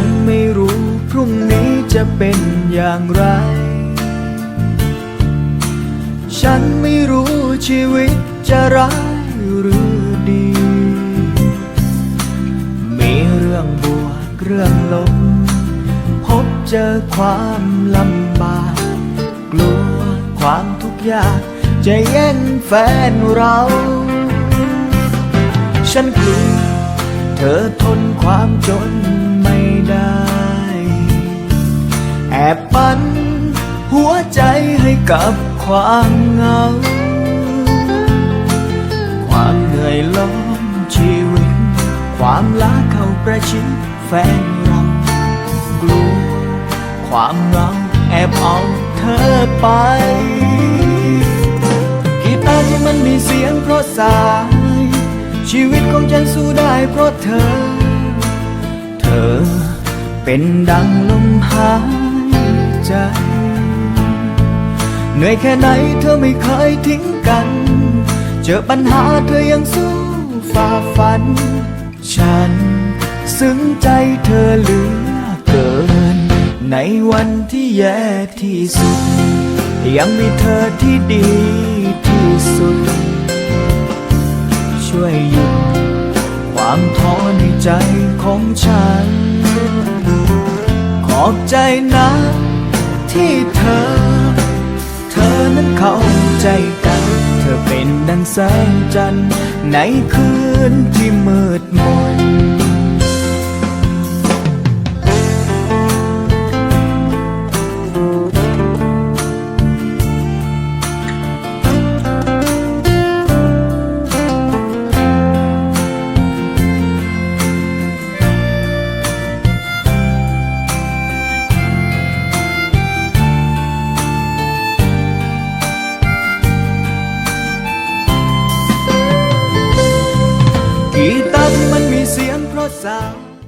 ันไม่รู้พรุ่งนี้จะเป็นอย่างไร ฉันไม่รู้ชีวิตจะร้ายหรือดี มีเรื่องบวกเรื่องลบ พบเจอความลำบาก กลัวความทุกข์ยากจะแย่งแฟนเรา ฉันกลัวเธอทนความจน ได้ แอบปันหัวใจให้กับความเหงา ความเหนื่อยล้อมชีวิต ความล้าเข้าประชิดแฟนเรากลัวความเหงาแอบเอาเธอไปกีตาร์ที่มันมีเสียงเพราะสาย ชีวิตของฉันสู้ได้เพราะเธอ เธอ เป็นดังลมหายใจ เหนื่อยแค่ไหนเธอไม่เคยทิ้งกัน เจอปัญหาเธอยังสู้ฝ่าฟัน ฉันซึ้งใจเธอเหลือเกิน ในวันที่แย่ที่สุด ยังมีเธอที่ดีที่สุด ช่วยหยุดความท้อในใจของฉัน อบใจนะ ที่เธอ เธอนั้นเข้าใจกัน เธอเป็นดังแสงจันทร์ในคืนที่มืดมน sound